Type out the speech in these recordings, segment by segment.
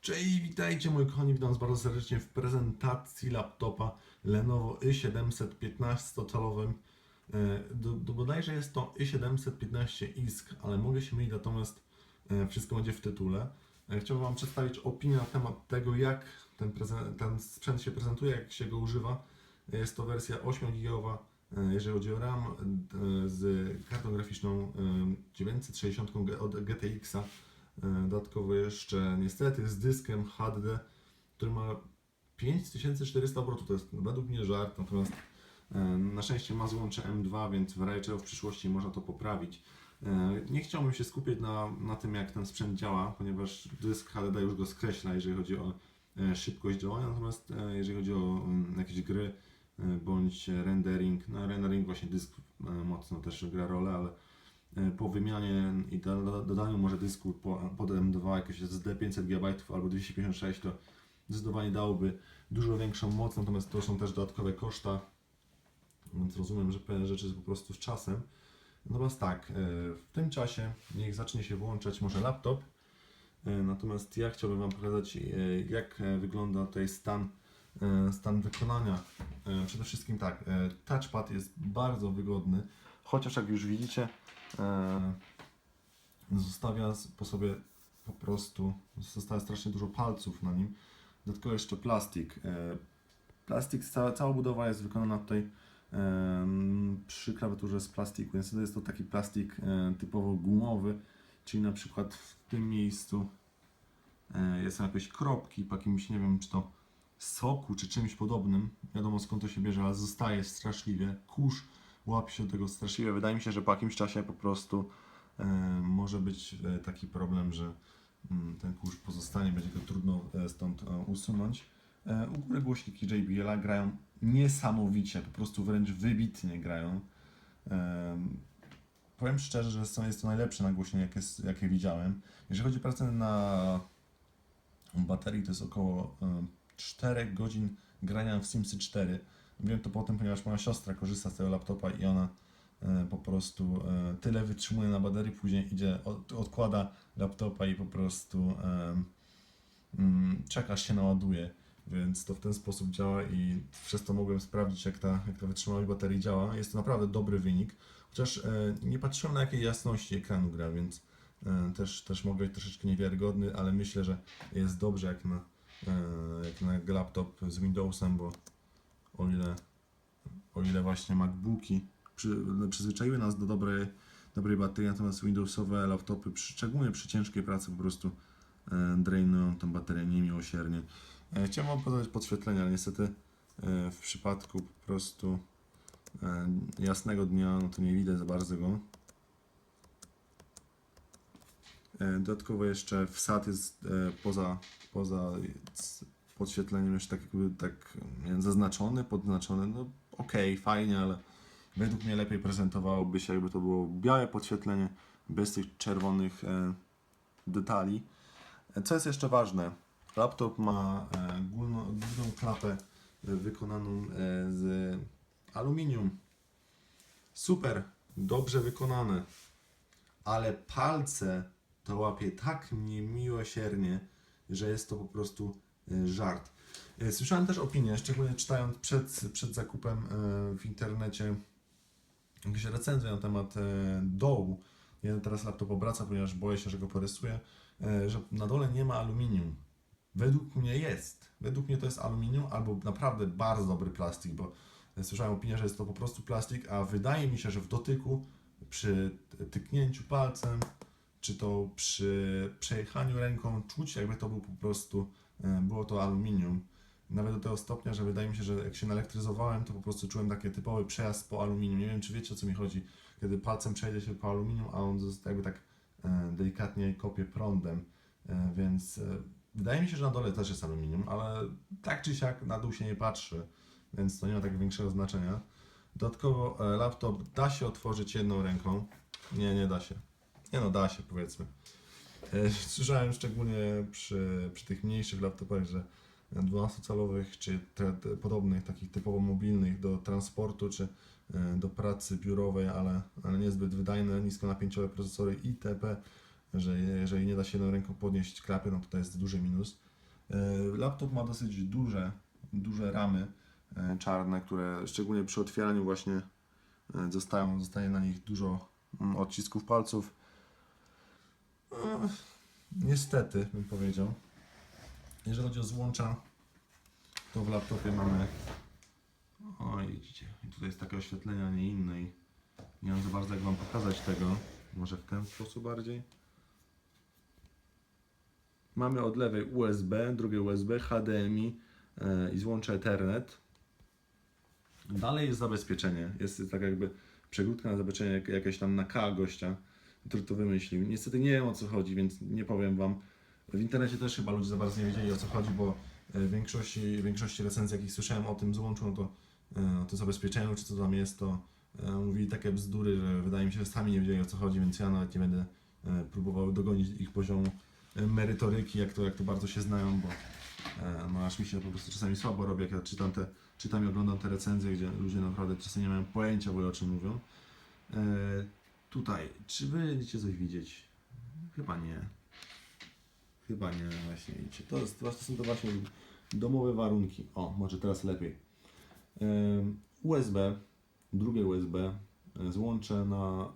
Cześć, witajcie moi kochani, witam was bardzo serdecznie w prezentacji laptopa Lenovo i700 15-calowym. E, Do, do bodajże jest to i715 ISK, ale mogę się mylić, natomiast e, wszystko będzie w tytule. E, Chciałbym Wam przedstawić opinię na temat tego, jak ten, ten sprzęt się prezentuje, jak się go używa. Jest to wersja 8 GB, jeżeli chodzi o RAM, z kartą graficzną e, 960 G- od GTX-a. E, Dodatkowo jeszcze niestety z dyskiem HD, który ma 5400 obrotów, to jest według mnie żart, natomiast e, na szczęście ma złącze M2, więc w razie czego w przyszłości można to poprawić. E, Nie chciałbym się skupiać na, na tym, jak ten sprzęt działa, ponieważ dysk HDD już go skreśla, jeżeli chodzi o szybkość działania, natomiast jeżeli chodzi o mm, jakieś gry bądź rendering, no rendering właśnie dysk mocno też gra rolę, ale po wymianie i do, do, dodaniu może dysku po, pod M2 jakieś SSD 500 GB albo 256 to zdecydowanie dałoby dużo większą moc, natomiast to są też dodatkowe koszta, więc rozumiem, że pewne rzeczy po prostu z czasem. Natomiast tak, e, w tym czasie niech zacznie się włączać może laptop, e, natomiast ja chciałbym Wam pokazać e, jak e, wygląda tutaj stan, e, stan wykonania. E, Przede wszystkim tak, e, touchpad jest bardzo wygodny, chociaż jak już widzicie e, zostawia z- po sobie po prostu, zostawia strasznie dużo palców na nim. Dodatkowo jeszcze plastik. E, Plastik, cała, cała budowa jest wykonana tutaj przy klawiaturze z plastiku, więc to jest to taki plastik e, typowo gumowy, czyli na przykład w tym miejscu e, są jakieś kropki po jakimś, nie wiem czy to soku czy czymś podobnym, wiadomo skąd to się bierze, ale zostaje straszliwie, kurz łapie się tego straszliwie, wydaje mi się, że po jakimś czasie po prostu e, może być e, taki problem, że mm, ten kurz pozostanie, będzie go trudno e, stąd e, usunąć. E, U góry głośniki JBL-a grają niesamowicie, po prostu wręcz wybitnie grają. Em, Powiem szczerze, że są, jest to najlepsze nagłośnienie, jakie, jakie widziałem. Jeżeli chodzi o pracę na baterii, to jest około em, 4 godzin grania w Simsy 4. Wiem to po tym, ponieważ moja siostra korzysta z tego laptopa i ona e, po prostu e, tyle wytrzymuje na baterii, później idzie, od, odkłada laptopa i po prostu em, mm, czeka aż się naładuje, więc to w ten sposób działa i przez to mogłem sprawdzić jak ta, jak ta wytrzymałość baterii działa. Jest to naprawdę dobry wynik, chociaż e, nie patrzyłem na jakiej jasności ekranu gra, więc e, też, też mogę być troszeczkę niewiarygodny, ale myślę, że jest dobrze jak na, e, jak na laptop z Windowsem, bo o ile, o ile właśnie MacBooki przy, przyzwyczaiły nas do dobrej, dobrej baterii, natomiast Windowsowe laptopy, przy, szczególnie przy ciężkiej pracy, po prostu e, drainują tą baterię niemiłosiernie. E, Chciałem Wam pokazać podświetlenie, ale niestety e, w przypadku po prostu e, jasnego dnia, no to nie widać za bardzo go. E, Dodatkowo jeszcze wsad jest e, poza, poza podświetleniem jeszcze tak jakby tak zaznaczony, podznaczony. No okej, fajnie, ale według mnie lepiej prezentowałoby się jakby to było białe podświetlenie bez tych czerwonych e, detali. E, Co jest jeszcze ważne? Laptop ma e, główną, główną klapę e, wykonaną e, z aluminium. Super, dobrze wykonane, ale palce to łapie tak niemiłosiernie, że jest to po prostu żart. E, Słyszałem też opinię, szczególnie czytając przed, przed zakupem e, w internecie jakieś recenzje na temat dołu. Ja teraz laptop obraca, ponieważ boję się, że go porysuję, że na dole nie ma aluminium. Według mnie jest. Według mnie to jest aluminium albo naprawdę bardzo dobry plastik, bo słyszałem opinię, że jest to po prostu plastik, a wydaje mi się, że w dotyku, przy tyknięciu palcem, czy to przy przejechaniu ręką, czuć jakby to był po prostu, było to aluminium. Nawet do tego stopnia, że wydaje mi się, że jak się naelektryzowałem, to po prostu czułem taki typowy przejazd po aluminium. Nie wiem, czy wiecie o co mi chodzi, kiedy palcem przejdzie się po aluminium, a on jakby tak e, delikatnie kopie prądem. E, więc e, wydaje mi się, że na dole też jest aluminium, ale tak czy siak na dół się nie patrzy, więc to nie ma tak większego znaczenia. Dodatkowo e, laptop da się otworzyć jedną ręką. Nie, nie da się. Nie no, da się powiedzmy. E, Słyszałem szczególnie przy, przy tych mniejszych laptopach, że 12-calowych czy te, te podobnych, takich typowo mobilnych do transportu czy e, do pracy biurowej, ale, ale niezbyt wydajne, niskonapięciowe procesory itp., że jeżeli nie da się jedną ręką podnieść klapy, no to to jest duży minus. E, Laptop ma dosyć duże, duże ramy czarne, które szczególnie przy otwieraniu właśnie zostają, zostaje na nich dużo mm, odcisków palców. Niestety, bym powiedział. Jeżeli chodzi o złącza, to w laptopie mamy. Oj, widzicie, i tutaj jest takie oświetlenie, a nie inne. i Nie wiem za bardzo jak Wam pokazać tego. Może w ten sposób bardziej. Mamy od lewej USB, drugie USB, HDMI e, i złącze Ethernet. Dalej jest zabezpieczenie. Jest tak jakby przegródka na zabezpieczenie, jak- jakieś tam na K gościa, który to wymyślił. Niestety nie wiem o co chodzi, więc nie powiem Wam. W internecie też chyba ludzie za bardzo nie wiedzieli o co chodzi, bo e, w większości, w większości recenzji, jakich słyszałem o tym złączu, no to e, o zabezpieczeniu, czy co tam jest, to e, mówili takie bzdury, że wydaje mi się, że sami nie wiedzieli o co chodzi, więc ja nawet nie będę e, próbował dogonić ich poziomu e, merytoryki, jak to, jak to bardzo się znają, bo e, no aż mi się po prostu czasami słabo robi, jak ja czytam, te, czytam i oglądam te recenzje, gdzie ludzie naprawdę czasem nie mają pojęcia w o czym mówią. Tutaj, czy wy będziecie coś widzieć? Chyba nie. Chyba nie, właśnie widzicie. To, jest, to są to właśnie domowe warunki. O, może teraz lepiej. USB, drugie USB e, złączę na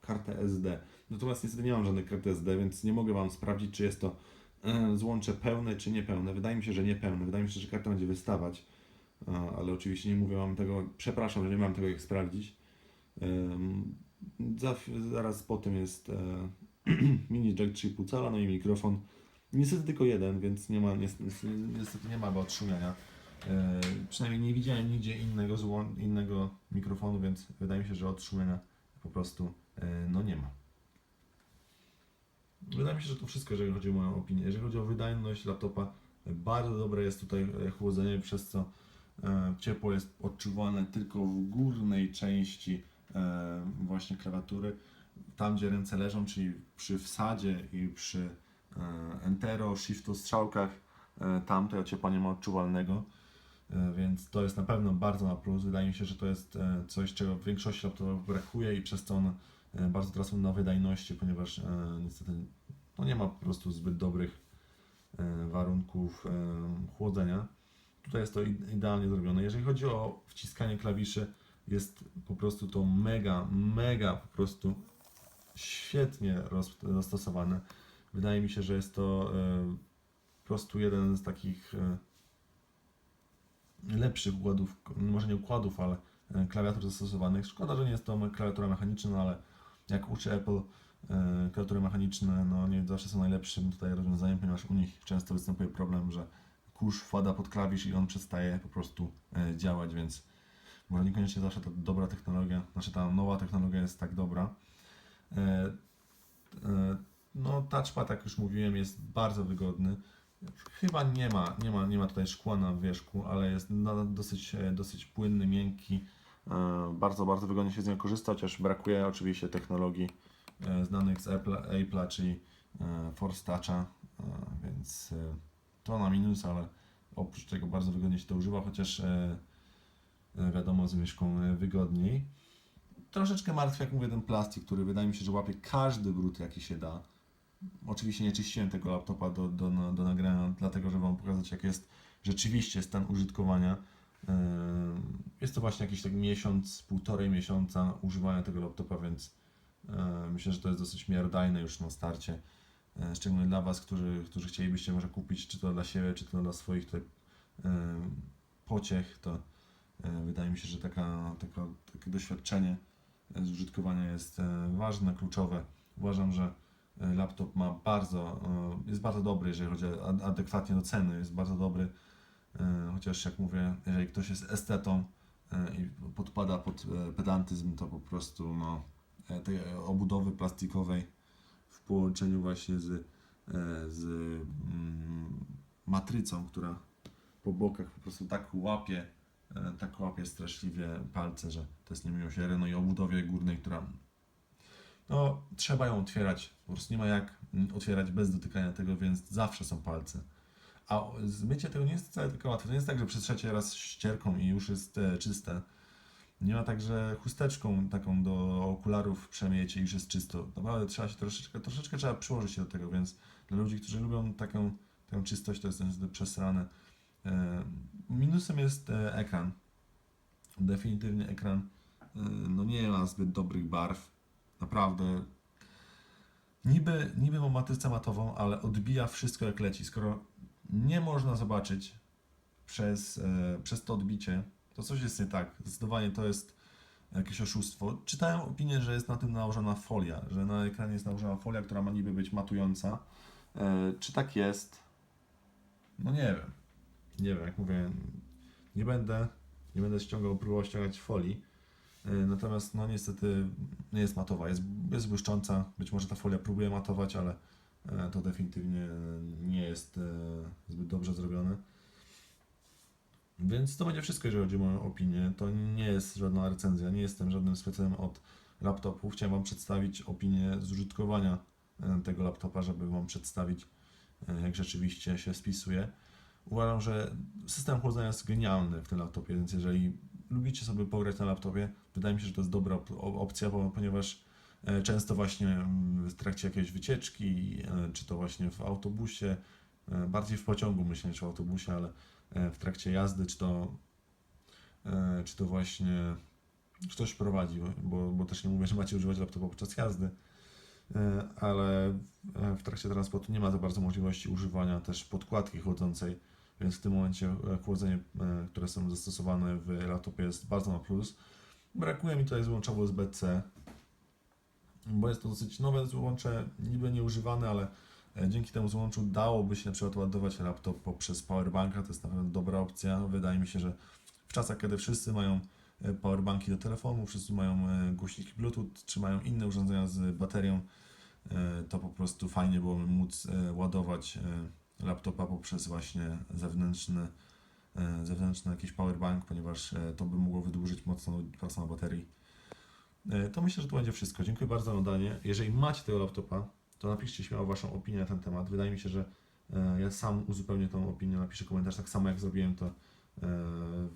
kartę SD. Natomiast niestety nie mam żadnej karty SD, więc nie mogę Wam sprawdzić, czy jest to e, złącze pełne, czy niepełne. Wydaje mi się, że niepełne. Wydaje mi się, że karta będzie wystawać, ale oczywiście nie mówię Wam tego. Przepraszam, że nie mam tego jak sprawdzić. Zaraz po tym jest e, mini jack 3,5 cala, no i mikrofon. Niestety tylko jeden, więc nie ma, niestety, niestety nie ma go odszumiania. E, przynajmniej nie widziałem nigdzie innego, innego mikrofonu, więc wydaje mi się, że odszumienia po prostu e, no nie ma. Wydaje mi się, że to wszystko, jeżeli chodzi o moją opinię. Jeżeli chodzi o wydajność laptopa, bardzo dobre jest tutaj chłodzenie, przez co e, ciepło jest odczuwalne tylko w górnej części właśnie klawiatury, tam gdzie ręce leżą, czyli przy wsadzie i przy e, entero, shiftu, strzałkach, e, tam to ocieplenie ma odczuwalnego. E, Więc to jest na pewno bardzo na plus. Wydaje mi się, że to jest e, coś, czego w większości laptopów brakuje i przez co one e, bardzo tracą na wydajności, ponieważ e, niestety no nie ma po prostu zbyt dobrych e, warunków e, chłodzenia. Tutaj jest to idealnie zrobione. Jeżeli chodzi o wciskanie klawiszy, jest po prostu to mega, mega po prostu świetnie dostosowane. Wydaje mi się, że jest to e, po prostu jeden z takich e, lepszych układów, może nie układów, ale e, klawiatur zastosowanych. Szkoda, że nie jest to klawiatura mechaniczna, ale jak uczy Apple, klawiatury mechaniczne no nie zawsze są najlepszym tutaj rozwiązaniem, ponieważ u nich często występuje problem, że kurz wpada pod klawisz i on przestaje po prostu działać, więc może niekoniecznie zawsze ta dobra technologia, znaczy ta nowa technologia jest tak dobra. E, e, No, touchpad, jak już mówiłem, jest bardzo wygodny. Chyba nie ma, nie ma, nie ma tutaj szkła na wierzchu, ale jest dosyć, e, dosyć płynny, miękki. Bardzo, bardzo wygodnie się z niego korzysta, chociaż brakuje oczywiście technologii znanych z Apple'a, Apple'a czyli Force Toucha, więc to na minus, ale oprócz tego bardzo wygodnie się to używa, chociaż wiadomo z myszką e, wygodniej. Troszeczkę martwy, jak mówię, ten plastik, który wydaje mi się, że łapie każdy brud, jaki się da. Oczywiście nie czyściłem tego laptopa do, do, do, nagrania, dlatego że Wam pokazać, jak jest rzeczywiście stan użytkowania. Yy, Jest to właśnie jakiś tak miesiąc, półtorej miesiąca używania tego laptopa, więc myślę, że to jest dosyć miarodajne już na starcie. Szczególnie dla Was, którzy, którzy chcielibyście może kupić, czy to dla siebie, czy to dla swoich tutaj, pociech, to wydaje mi się, że taka, taka, takie doświadczenie z użytkowania jest e, ważne, kluczowe. Uważam, że e, laptop ma bardzo, e, jest bardzo dobry, jeżeli chodzi adekwatnie do ceny, jest bardzo dobry, e, chociaż jak mówię, jeżeli ktoś jest estetą e, i podpada pod e, pedantyzm, to po prostu no, e, tej obudowy plastikowej w połączeniu właśnie z, e, z mm, matrycą, która po bokach po prostu tak łapie, e, tak łapie straszliwie palce, że to jest niemiłosiernie. No i o budowie górnej, która no, trzeba ją otwierać. Po prostu nie ma jak otwierać bez dotykania tego, więc zawsze są palce. A zmycie tego nie jest wcale tylko łatwe. To nie jest tak, że przetrzecie raz ścierką i już jest e, czyste. Nie ma tak, że chusteczką taką do okularów przemiecie i już jest czysto. Naprawdę trzeba się troszeczkę, troszeczkę trzeba przyłożyć się do tego, więc dla ludzi, którzy lubią taką, czystość to jest niestety przesrane. E, Minusem jest e, ekran. Definitywnie ekran e, no nie ma zbyt dobrych barw. Naprawdę. Niby, niby ma matrycę matową, ale odbija wszystko jak leci. Skoro nie można zobaczyć przez, przez to odbicie, to coś jest nie tak. Zdecydowanie to jest jakieś oszustwo. Czytałem opinię, że jest na tym nałożona folia, że na ekranie jest nałożona folia, która ma niby być matująca. Czy tak jest? No nie wiem. Nie wiem, jak mówię, nie będę, nie będę ściągał, próbował ściągać folii. E, Natomiast no niestety nie jest matowa, jest, jest błyszcząca. Być może ta folia próbuje matować, ale e, to definitywnie nie jest e, zbyt dobrze zrobione. Więc to będzie wszystko, jeżeli chodzi o moją opinię. To nie jest żadna recenzja, nie jestem żadnym specjalnym od laptopu. Chciałem Wam przedstawić opinię z użytkowania tego laptopa, żeby Wam przedstawić, jak rzeczywiście się spisuje. Uważam, że system chłodzenia jest genialny w tym laptopie, więc jeżeli lubicie sobie pograć na laptopie, wydaje mi się, że to jest dobra op- op- opcja, ponieważ e, często właśnie mm, w trakcie jakiejś wycieczki, e, czy to właśnie w autobusie, e, bardziej w pociągu myślę niż w autobusie, ale w trakcie jazdy, czy to, czy to właśnie ktoś prowadzi, bo, bo też nie mówię, że macie używać laptopa podczas jazdy, ale w trakcie transportu nie ma za bardzo możliwości używania też podkładki chłodzącej, więc w tym momencie chłodzenie, e, które są zastosowane w laptopie jest bardzo na plus. Brakuje mi tutaj złącza USB-C, bo jest to dosyć nowe złącze, niby nieużywane, ale e, dzięki temu złączu dałoby się na przykład ładować laptop poprzez powerbanka, to jest naprawdę dobra opcja. Wydaje mi się, że w czasach, kiedy wszyscy mają e, powerbanki do telefonu, wszyscy mają głośniki Bluetooth, czy mają inne urządzenia z baterią, to po prostu fajnie byłoby móc ładować laptopa poprzez właśnie zewnętrzny, e, zewnętrzny jakiś powerbank, ponieważ e, to by mogło wydłużyć mocno pracę na baterii. E, To myślę, że to będzie wszystko. Dziękuję bardzo za oglądanie. Jeżeli macie tego laptopa, to napiszcie śmiało Waszą opinię na ten temat. Wydaje mi się, że ja sam uzupełnię tą opinię, napiszę komentarz, tak samo jak zrobiłem to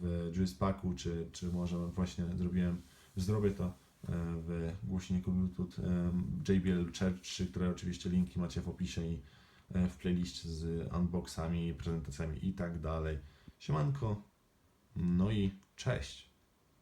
w Juicepacku, czy, czy może właśnie zrobiłem, zrobię to w głośniku Bluetooth JBL Church 3, które oczywiście linki macie w opisie i w playliście z unboxami, prezentacjami i tak dalej. Siemanko, no i cześć!